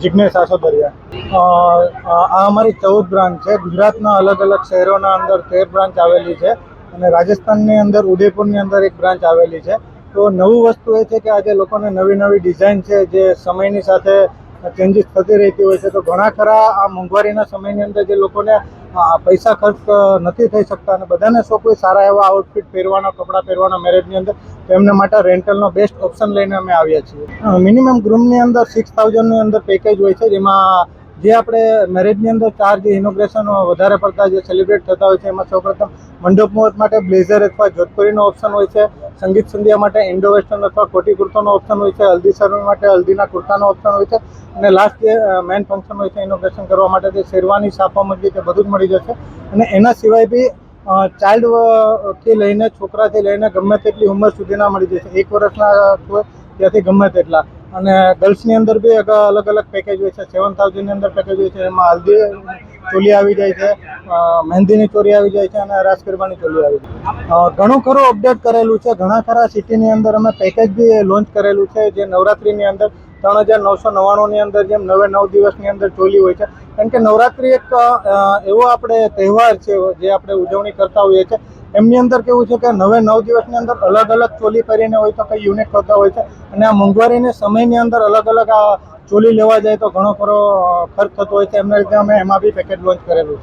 જિજ્ઞેશ આસોદરિયા. આ અમારી ચૌદ બ્રાન્ચ છે. ગુજરાતના અલગ અલગ શહેરોના અંદર તેર બ્રાન્ચ આવેલી છે અને રાજસ્થાનની અંદર ઉદયપુરની અંદર એક બ્રાન્ચ આવેલી છે. તો નવું વસ્તુ એ છે કે આજે લોકોને નવી નવી ડિઝાઇન છે, જે સમયની સાથે ચેન્જીસ થતી રહેતી હોય છે. તો ઘણા ખરા આ મોંઘવારીના સમયની અંદર જે લોકોને પૈસા ખર્ચ નથી થઈ શકતા અને બધાને શોખ હોય સારા એવા આઉટફિટ પહેરવાના, કપડાં પહેરવાના મેરેજની અંદર તો એમના માટે રેન્ટલનો બેસ્ટ ઓપ્શન લઈને અમે આવ્યા છીએ. મિનિમમ ગ્રુમની અંદર સિક્સ થાઉઝન્ડની અંદર પેકેજ હોય છે, જેમાં જે આપણે મેરેજની અંદર ચાર જે ઇનોગ્રેશન વધારે પડતા જે સેલિબ્રેટ થતા હોય છે, એમાં સૌપ્રથમ મંડપ મુહૂર્ત માટે બ્લેઝર અથવા જોધપુરીનો ઓપ્શન હોય છે, સંગીત સંધ્યા માટે ઇન્ડો વેસ્ટર્ન અથવા કોટી કુર્તાનો ઓપ્શન હોય છે, હલ્દી સર્વ માટે હલ્દીના કુર્તાનો ઓપ્શન હોય છે, અને લાસ્ટ જે મેન ફંક્શન હોય છે ઇનોગ્રેશન કરવા માટે જે શેરવાની સાફા મરજી તે બધું જ મળી જશે. અને એના સિવાય બી ચાઇલ્ડથી લઈને છોકરાથી લઈને ગમે તેટલી ઉંમર સુધીના મળી જશે. એક વર્ષના હોય ત્યાંથી ગમે તેટલા. અને ગર્લ્સની અંદર બી અલગ અલગ પેકેજ હોય છે. સેવન થાઉઝન્ડની અંદર પેકેજ હોય છે. એમાં હલ્દી ચોલી આવી જાય છે મહેંદીની ચોરી આવી જાય છે અને રાસ ગરબાની ચોલી આવી જાય ઘણું ખરું અપડેટ કરેલું છે, ઘણા ખરા સિટીની અંદર અમે પેકેજ બી લોન્ચ કરેલું છે, જે નવરાત્રિની અંદર ત્રણ હજાર નવસો નવ્વાણુંની અંદર જેમ નવે નવ દિવસની અંદર ચોલી હોય છે. કારણ કે નવરાત્રિ એક એવો આપણે તહેવાર છે, જે આપણે ઉજવણી કરતા હોઈએ છીએ એમની અંદર કેવું છે કે નવે નવ દિવસની અંદર અલગ અલગ ચોલી પહેરીને હોય તો કંઈ યુનિક હોતા હોય છે. અને આ મોંઘવારીની સમયની અંદર અલગ અલગ આ ચોલી લેવા જાય તો ઘણો ખરો ખર્ચ થતો હોય છે. એમના લીધે અમે એમાં બી પેકેજ લોન્ચ કરેલું